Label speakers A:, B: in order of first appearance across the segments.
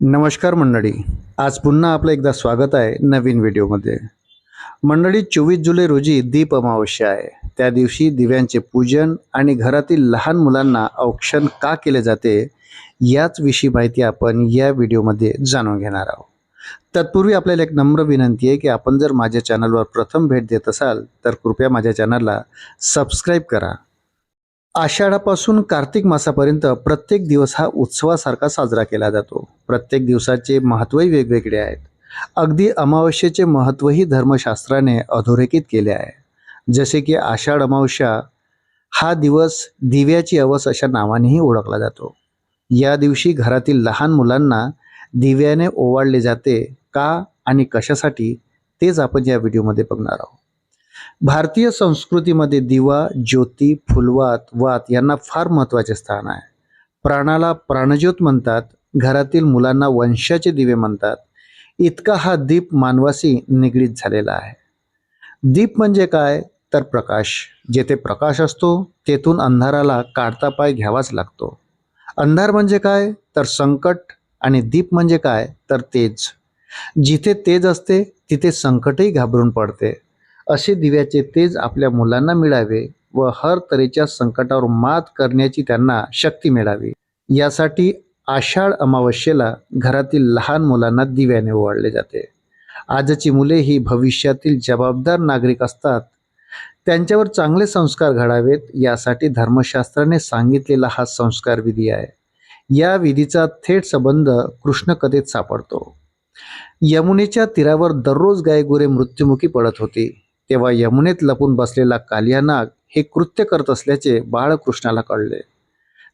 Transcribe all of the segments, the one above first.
A: नमस्कार मंडळी. आज पुन्हा आपलं एकदा स्वागत आहे नवीन व्हिडिओमध्ये. मंडळी चोवीस जुलै रोजी दीप अमावस्या आहे. त्या दिवशी दिव्यांचे पूजन आणि घरातील लहान मुलांना औक्षण का केले जाते याच विषयी माहिती आपण या व्हिडिओमध्ये जाणून घेणार आहोत. तत्पूर्वी आपल्याला एक नम्र विनंती आहे की आपण जर माझ्या चॅनलवर प्रथम भेट देत असाल तर कृपया माझ्या चॅनलला सबस्क्राईब करा. आषाढापासून कार्तिक मासापर्यंत प्रत्येक दिवस हा उत्सवासारखा साजरा केला जातो. प्रत्येक दिवसाचे महत्त्वही वेगवेगळे आहेत. अगदी अमावस्येचे महत्त्वही धर्मशास्त्राने अधोरेखित केले आहे. जसे की आषाढ अमावस्या हा दिवस दिव्याची अवस अशा नावानेही ओळखला जातो. या दिवशी घरातील लहान मुलांना दिव्याने ओवाळले जाते का आणि कशासाठी तेच आपण या व्हिडिओमध्ये बघणार आहोत. भारतीय संस्कृतीमध्ये दिवा ज्योती फुलवात वात यांना फार महत्त्वाचे स्थान आहे. प्राणाला प्राणज्योत म्हणतात. घरातील मुलांना वंशाचे दिवे म्हणतात. इतका हा दीप मानवाशी निगडीत झालेला आहे. दीप म्हणजे काय? तर प्रकाश. जेथे प्रकाश असतो तेथून अंधाराला काढता पाय घ्यावाच लागतो. अंधार म्हणजे काय? तर संकट आणि दीप म्हणजे काय? तर तेज. जिथे तेज असते तिथे संकटही घाबरून पडते. असे दिव्याचे तेज आपल्या मुलांना मिळावे व हर तऱ्हेच्या संकटावर मात करण्याची त्यांना शक्ती मिळावी. यासाठी आषाढ अमावस्येला घरातील लहान मुलांना दिव्याने ओवाळले जाते. आजची मुले ही भविष्यातील जबाबदार नागरिक असतात. त्यांच्यावर चांगले संस्कार घडावेत यासाठी धर्मशास्त्राने सांगितलेला हा संस्कार विधी आहे. या विधीचा थेट संबंध कृष्णकथेत सापडतो. यमुनेच्या तीरावर दररोज गायगुरे मृत्युमुखी पडत होती. तेव्हा यमुनेत लपून बसलेला कालिया नाग हे कृत्य करत असल्याचे बाळकृष्णाला कळले.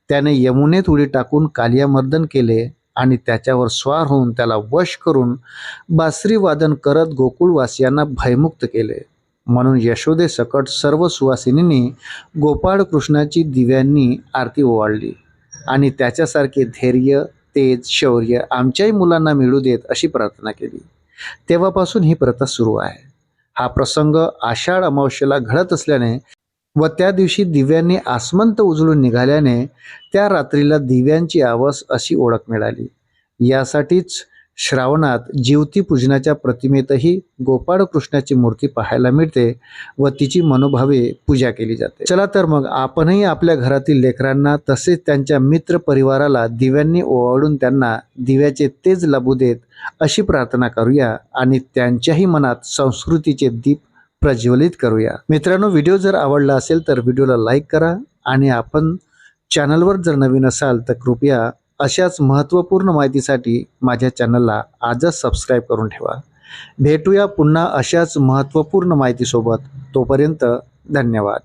A: त्याने यमुनेत उडी टाकून कालियामर्दन केले आणि त्याच्यावर स्वार होऊन त्याला वश करून बासरीवादन करत गोकुळवासियांना भयमुक्त केले. म्हणून यशोदे सकट सर्व सुवासिनींनी गोपाळ कृष्णाची दिव्यांनी आरती ओवाळली. आणि त्याच्यासारखे धैर्य तेज शौर्य आमच्याही मुलांना मिळू देत अशी प्रार्थना केली. तेव्हापासून ही प्रथा सुरू आहे. हा प्रसंग आषाढ अमावस्येला घडत असल्याने व त्या दिवशी दिव्यांनी आसमंत उजळून निघाल्याने त्या रात्रीला दिव्यांची आवस अशी ओळख मिळाली. यासाठीच श्रावणात जीवती पूजनाच्या प्रतिमेतही गोपाळ कृष्णाची मूर्ती पाहायला मिळते व तिची मनोभावे पूजा केली जाते. चला तर मग आपणही आपल्या घरातील लेकरांना तसेच त्यांच्या मित्र परिवाराला दिव्यांनी ओवाळून त्यांना दिव्याचे तेज लाभू देत अशी प्रार्थना करूया आणि त्यांच्याही मनात संस्कृतीचे दीप प्रज्वलित करूया. मित्रांनो व्हिडिओ जर आवडला असेल तर व्हिडिओला लाईक करा आणि आपण चॅनलवर जर नवीन असाल तर कृपया अशाच महत्त्वपूर्ण माहितीसाठी माझ्या चॅनलला आजच सबस्क्राईब करून ठेवा. भेटूया पुन्हा अशाच महत्त्वपूर्ण माहितीसोबत. तोपर्यंत धन्यवाद.